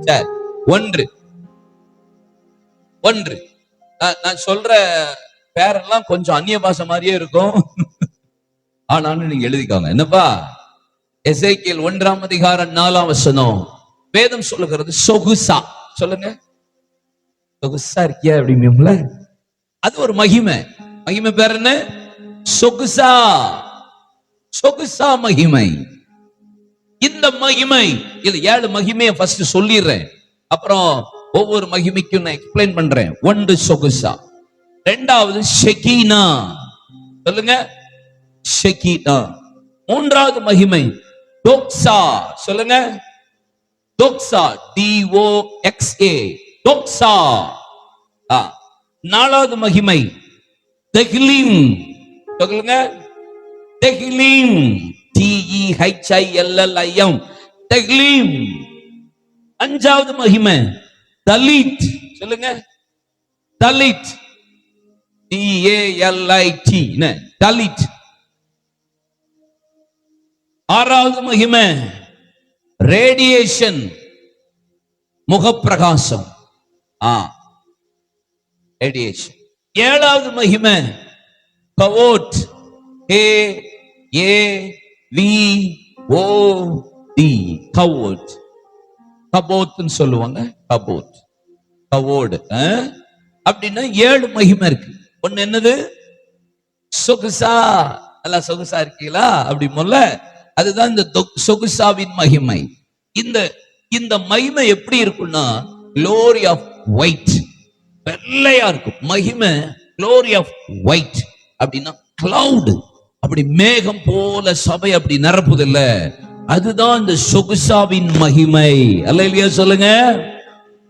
சரி ஒன்று. ஒன்று. நான் சொல்ற பேரெல்லாம் கொஞ்சம் அந்நிய பாஷை மாதிரியே இருக்கும். ஆனாலும் நீங்க எழுதிக்கோங்க. என்னப்பா? எசைக்கியல் ஒன்றாம் அதிகாரம் நாலாம் வசனம். வேதம் சொல்லுகிறது சொகுசா. சொல்லுங்க. சொகுசா இருக்கியா அப்படிங்கும்ல அது ஒரு மகிமை. மகிமை பேர் என்ன? சொகுசா. சொகுசா மகிமை. இந்த மகிமை இது ஏழு மகிமையை ஃபர்ஸ்ட் சொல்லிடுறேன். அப்புறம் ஒவ்வொரு மகிமைக்கும் நான் எக்ஸ்பிளைன் பண்றேன். ஒன்று சொகுசா ரெண்டாவது ஷெகீனா. சொல்லுங்க. ஷெகீனா. மூன்றாவது மகிமை டோக்ஸா. சொல்லுங்க. டோக்ஸா டி ஓ எக்ஸ் ஏ டோக்ஸா. ஆ. நாலாவது மகிமை தெஹ்லீம். சொல்லுங்க. தெஹ்லீம். டிஇஹெச்ஐஎல்எல்ஐஎம் ஹெச் எல் அஞ்சாவது மகிமை. தலித். சொல்லுங்க. Dalit. D A L I T Dalit. ஆறாவது மகிமை. ரேடியேஷன். முகப்பிரகாசம். ஆ. ரேடியேஷன். ஏழாவது மகிமை. கவோட். ஏ ஏ வி ஓ டி கவோட். கபோத்னு சொல்லுவாங்க கபோட் கவோடு அப்படின்னா ஏழு மகிமை இருக்கு. ஒண்ணு என்னது? சொகுசா. நல்லா சொகுசா இருக்கீங்களா? அப்படி முதல்ல அதுதான் இந்த சொகுசாவின் மகிமை. இந்த இந்த மகிமை எப்படி இருக்கும்னா க்ளோரி ஆஃப் ஒயிட் வெள்ளையா இருக்கும். மகிமை க்ளோரி ஆஃப் ஒயிட் அப்படின்னா கிளவுடு அப்படி மேகம் போல சபை அப்படி நிரப்புது இல்ல அதுதான் இந்த சொகுசாவின் மகிமை. அல்ல இல்லையா சொல்லுங்க?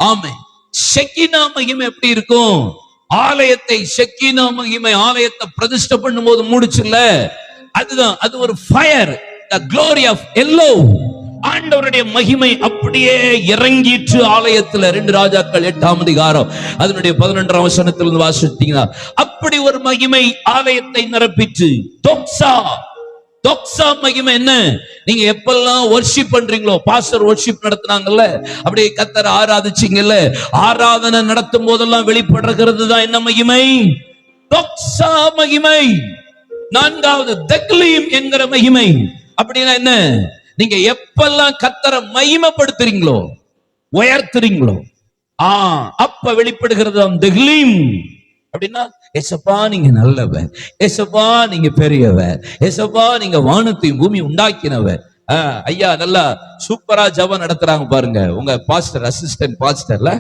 ஆமை செக்கினா மகிமை எப்படி இருக்கும்? ஆலயத்தை செக்கினா மகிமை ஆலயத்தை பிரதிஷ்டை பண்ணும்போது மூடுச்சுல்ல? அதுதான் அது ஒரு ஃபயர் த க்ளோரி ஆஃப் எல்லோ ஆண்டவருடைய மகிமை அப்படியே இறங்கிற்று ஆலயத்துல ரெண்டு ராஜாக்கள் எட்டாம் அதிகாரம் அதனுடைய பதினொன்றாம் வசனத்திலிருந்து வாசித்தீங்கன்னா அப்படி ஒரு மகிமை ஆலயத்தை நிரப்பிற்று. தொக்ஸா தொக்ஸா மகிமை என்ன? நீங்க எப்பெல்லாம் ஒர்ஷிப் பண்றீங்களோ பாஸ்டர் ஒர்ஷிப் நடத்துனாங்கல்ல அப்படியே கத்தர் ஆராதிச்சீங்கல்ல ஆராதனை நடத்தும் போதெல்லாம் வெளிப்படுறது தான் என்ன மகிமை? தொக்ஸா மகிமை. நான்காவது தக்லீம் என்கிற மகிமை. அப்படின்னா என்ன? நீங்க எப்பெல்லாம் கத்தரை மகிமைப்படுத்துறீங்களோ உயர்த்துறீங்களோ ஆ அப்ப வெளிப்படுகிறது அந்த தக்லீம் அப்படின்னா நீங்க நல்லவர். எசப்பா நீங்க பெரியவர். எசப்பா நீங்க வானத்தையும் பூமி உண்டாக்கினவர். ஐயா நல்லா சூப்பரா ஜபம் நடத்துறாங்க பாருங்க. உங்க பாஸ்டர் அசிஸ்டன்ட் பாஸ்டர்ல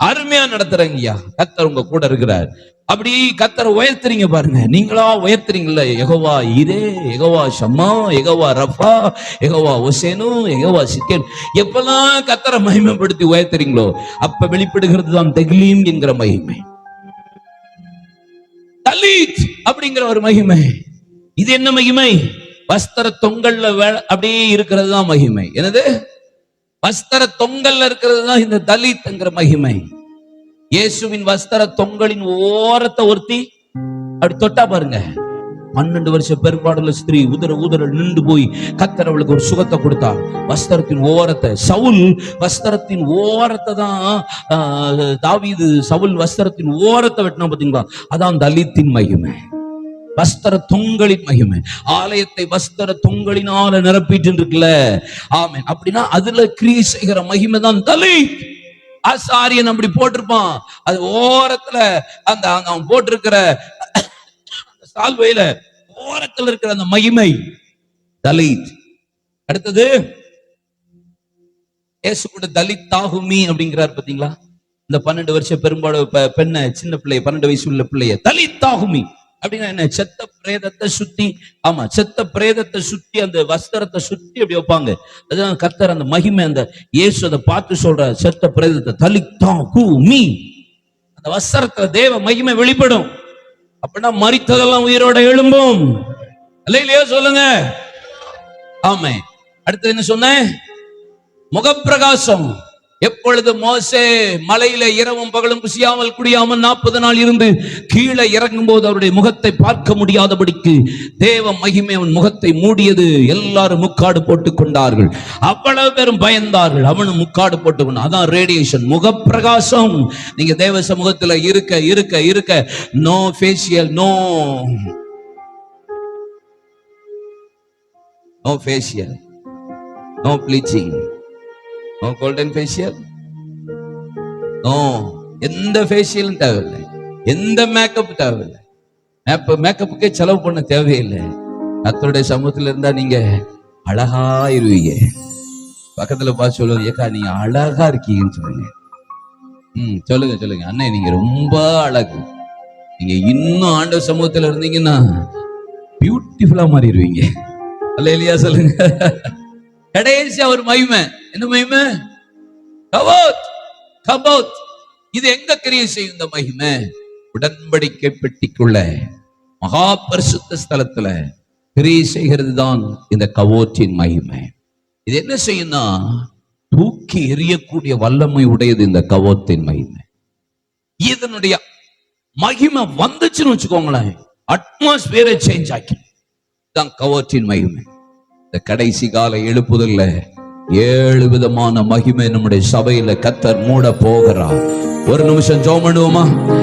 அருமையா நடத்துறாங்க ஐயா. கத்தர் உங்க கூட இருக்கிறார். அப்படி கத்தரை உயர்த்துறீங்க பாருங்க. நீங்களா உயர்த்துறீங்கல்ல. எகவா இரே எகவா ஷம்மா எகவா ரஃபா எகவா ஒசேனு எகவா சிக்கன். எப்பெல்லாம் கத்தரை மகிமைப்படுத்தி உயர்த்துறீங்களோ அப்ப வெளிப்படுகிறது தான் தக்லீம் என்கிற மகிமை. தலீத் அப்படிங்கிற ஒரு மகிமை. இது என்ன மகிமை? வஸ்திர தொங்கல்ல வே- அப்படியே இருக்கிறது தான் மகிமை. என்னது? வஸ்திர தொங்கல்ல இருக்கிறது தான் இந்த தலித்ங்கிற மகிமை. இயேசுவின் வஸ்திர தொங்கலின் ஓரத்தை ஒருத்தி அப்படி தொட்டா பாருங்க. பன்னெண்டு வருஷ பெரும்பாடுள்ள ஸ்திரீ உதற உதற நின்று போய் கத்தர் அவளுக்கு ஒரு சுகத்தை கொடுத்தா. வஸ்திரத்தின் ஓரத்தை சவுல் வஸ்திரத்தின் ஓரத்தை தான் ஆஹ், சவுல் வஸ்திரத்தின் ஓரத்தை வெட்டினா பாத்தீங்களா? அதான் தலித்தின் மகிமை. வஸ்திர தொங்கலின் மகிமை. ஆலயத்தை வஸ்திர தொங்கலினால நிரப்பிட்டு இருக்குல்ல. ஆமென். அப்படின்னா அதுல கிரியை செய்கிற மகிமை தான் தலித். ஆசாரியன் அப்படி போட்டிருப்பான். அது ஓரத்துல அந்த அங்க அவன் போட்டிருக்கிற அந்த சால்வையில ஓரத்துல இருக்கிற அந்த மகிமை தலித். அடுத்தது இயேசு கூட தலித் தாகுமி அப்படிங்கிறார் பாத்தீங்களா? இந்த பன்னெண்டு வருஷம் பெரும்பாலும் பெண்ணை சின்ன பிள்ளைய பன்னெண்டு வயசு உள்ள பிள்ளைய தலித் தாகுமி அப்படின்னா என்ன? செத்த பிரேதத்தை சுத்தி ஆமா செத்த பிரேதத்தை சுத்தி அந்த வஸ்திரத்தை சுத்தி அப்படி வைப்பாங்க. அதுதான் கத்தர் அந்த மகிமை அந்த இயேசு அதை பார்த்து சொல்ற செத்த பிரேதத்தை தலித்தா மீ. அந்த வஸ்திரத்துல தேவ மகிமை வெளிப்படும். அப்படின்னா மரித்ததெல்லாம் உயிரோட எழும்பும். இல்லையா சொல்லுங்க. ஆமே அடுத்து என்ன சொன்னேன்? முகப்பிரகாசம். எப்பொழுது மோசே மலையில இரவும் பகலும் புசியாமல் குடியாமல் நாற்பது நாள் இருந்து கீழே இறங்கும் போது அவருடைய முகத்தை பார்க்க முடியாதபடிக்கு தேவ மகிமை அவன் முகத்தை மூடியது எல்லாரும் முக்காடு போட்டுக் கொண்டார்கள். அவ்வளவு பேரும் பயந்தார்கள். அவனும் முக்காடு போட்டு கொண்டான். அதான் ரேடியேஷன் முகப்பிரகாசம். நீங்க தேவ சமூகத்துல இருக்க இருக்க இருக்க. No facial no no facial no bleaching no golden facial no எந்த ஃபேஷியலும் தேவையில்லை. எந்த மேக்கப் தேவையில்லை. மேப் மேக்கப்புக்கே செலவு பண்ண தேவையில்லை. கத்தருடைய சமூகத்துல இருந்தா நீங்க அழகா இருவீங்க. பக்கத்துல பார்த்து சொல்லுங்க ஏக்கா நீங்க அழகா இருக்கீங்கன்னு சொல்லுங்க. ம் சொல்லுங்க சொல்லுங்க. அண்ணன் நீங்க ரொம்ப அழகு. நீங்க இன்னும் ஆண்டவர் சமூகத்துல இருந்தீங்கன்னா பியூட்டிஃபுல்லா மாறிடுவீங்க. அல்ல இல்லையா சொல்லுங்க. கடைசி அவர் மகிமை. என்ன மகிமை? கபோத் கபோத். இது எங்க கிரியை செய்யும் இந்த மகிமை? உடன்படிக்கை பெட்டிக்குள்ள மகா பரிசுத்த ஸ்தலத்துல கிரியை செய்கிறது தான் இந்த கவோற்றின் மகிமை. இது என்ன செய்யும்னா தூக்கி எரியக்கூடிய வல்லமை உடையது இந்த கவோத்தின் மகிமை. இதனுடைய மகிமை வந்துச்சுன்னு வச்சுக்கோங்களேன் அட்மாஸ்பியரை சேஞ்ச் ஆக்கி. தான் கவோற்றின் மகிமை. இந்த கடைசி கால எழுப்புதல்ல ஏழு விதமான மகிமை நம்முடைய சபையில கத்தர் மூட போகிறார். ஒரு நிமிஷம் ஜோம் பண்ணுவோமா?